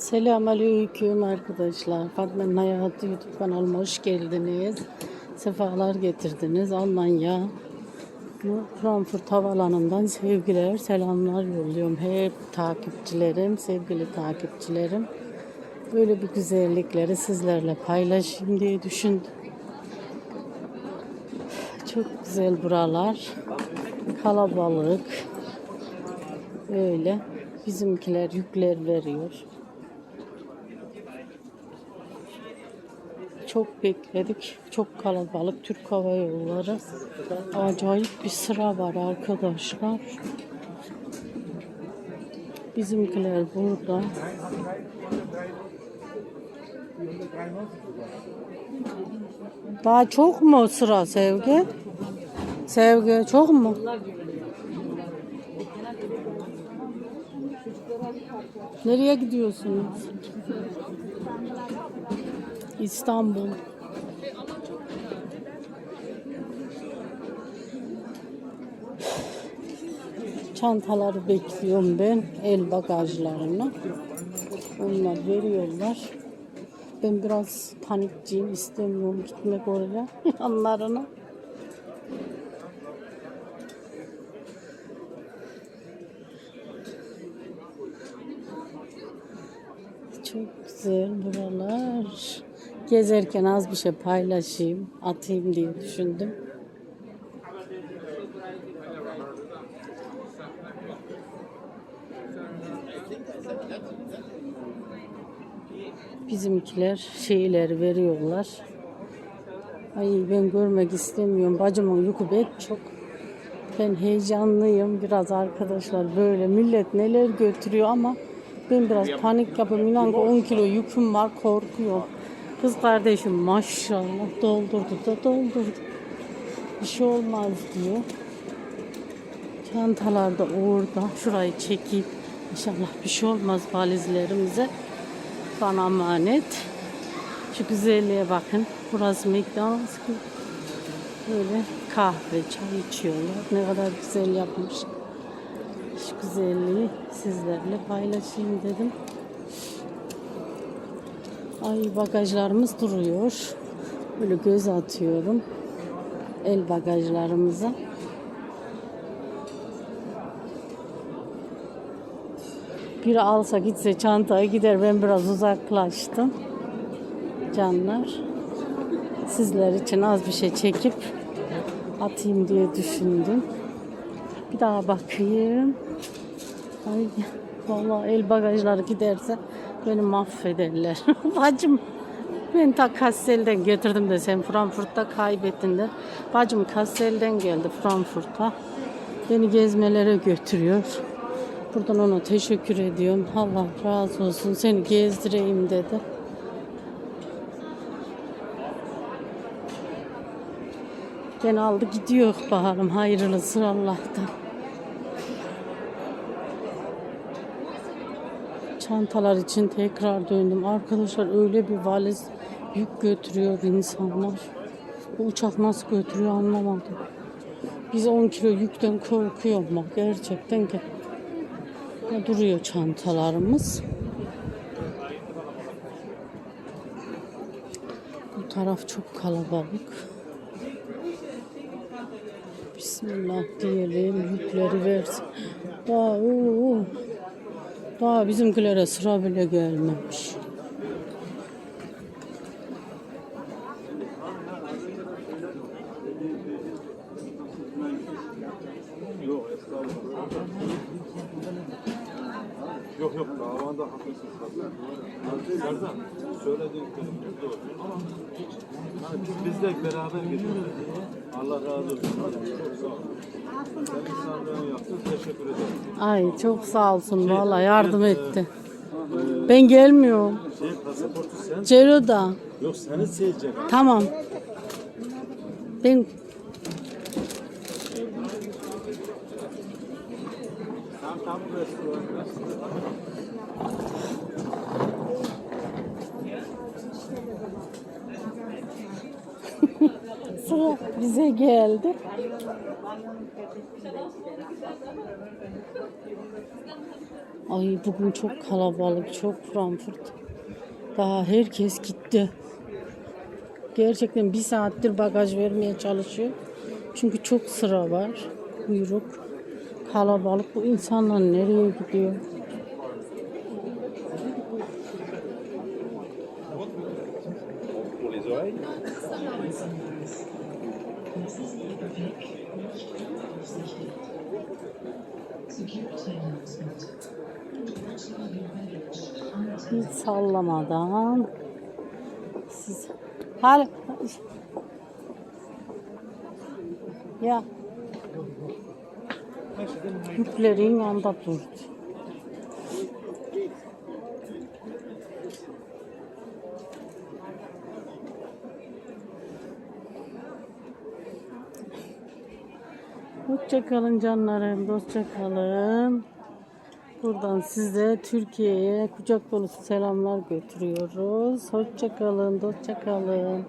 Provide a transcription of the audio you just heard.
Selamünaleyküm arkadaşlar. Fatma'nın Hayatı YouTube kanalıma hoş geldiniz. Sefalar getirdiniz. Almanya Frankfurt Havaalanı'ndan sevgiler, selamlar yolluyorum. Hep takipçilerim, sevgili takipçilerim. Böyle bir güzellikleri sizlerle paylaşayım diye düşündüm. Çok güzel buralar. Kalabalık. Öyle. Bizimkiler yükler veriyor. Çok bekledik. Çok kalabalık. Türk Hava Yolları. Acayip bir sıra var arkadaşlar. Bizimkiler burada. Daha çok mu sıra Sevgi? Sevgi çok mu? Nereye gidiyorsunuz? İstanbul. Çantaları bekliyorum ben. El bagajlarını. Onlar veriyorlar. Ben biraz panikciyim. istemiyorum gitmek oraya. Yanlarına. Çok güzel buralar. Gezerken az bir şey paylaşayım, atayım diye düşündüm. Bizimkiler şeyleri veriyorlar. Ay ben görmek istemiyorum. Bacımın yükü pek çok. Ben heyecanlıyım biraz arkadaşlar böyle millet neler götürüyor ama ben biraz panik yapıyorum. İnan ki 10 kilo yüküm var korkuyorum. Kız kardeşim maşallah doldurdu da doldurdu. Bir şey olmaz diyor. Çantalar da orada. Şurayı çekeyim. İnşallah bir şey olmaz valizlerimize. Bana emanet. Şu güzelliğe bakın. Burası McDonald's. Böyle kahve, çay içiyorlar. Ne kadar güzel yapmış. Şu güzelliği sizlerle paylaşayım dedim. Ay bagajlarımız duruyor. Böyle göz atıyorum. El bagajlarımıza. Biri alsa gitse çantayı gider. Ben biraz uzaklaştım. Canlar. Sizler için az bir şey çekip atayım diye düşündüm. Bir daha bakayım. Ay vallahi el bagajları giderse beni mahvederler. Bacım ben ta Kassel'den getirdim de sen Frankfurt'ta kaybettin de. Bacım Kassel'den geldi Frankfurt'a. Beni gezmelere götürüyor. Buradan ona teşekkür ediyorum. Allah razı olsun. Seni gezdireyim dedi. Ben aldı gidiyor bakalım hayırlısı Allah'tan. Çantalar için tekrar döndüm. Arkadaşlar öyle bir valiz yük götürüyor insanlar. Bu uçak nasıl götürüyor anlamadım. Biz 10 kilo yükten korkuyorum bak gerçekten ki. Ne duruyor çantalarımız. Bu taraf çok kalabalık. Bismillah diyelim yükleri versin. Daha, oo, daha bizimkilere sıra bile gelmemiş. Yok yok davanda haklısın Serdar söylediğin kelime doğru. Yani biz bizle beraber gidiyoruz. Allah razı olsun. Çok sağ ol. Sen insanlığını yaptın. Teşekkür ederim. Ay çok sağ olsun valla yardım etti. Ben gelmiyorum. Şey pasaportu sen. Cero'da. Yok seni sevecek. Tamam. Ben sıra bize geldi. Ay bugün çok kalabalık, çok Frankfurt. Daha herkes gitti. Gerçekten bir saattir bagaj vermeye çalışıyor. Çünkü çok sıra var. Kuyruk. Kalabalık. Bu insanlar nereye gidiyor? Hiç sallamadan siz hal ya yüklerin yanında durdu. Hoşça kalın canlarım, dostça kalın. Buradan size Türkiye'ye kucak dolusu selamlar götürüyoruz. Hoşça kalın, dostça kalın.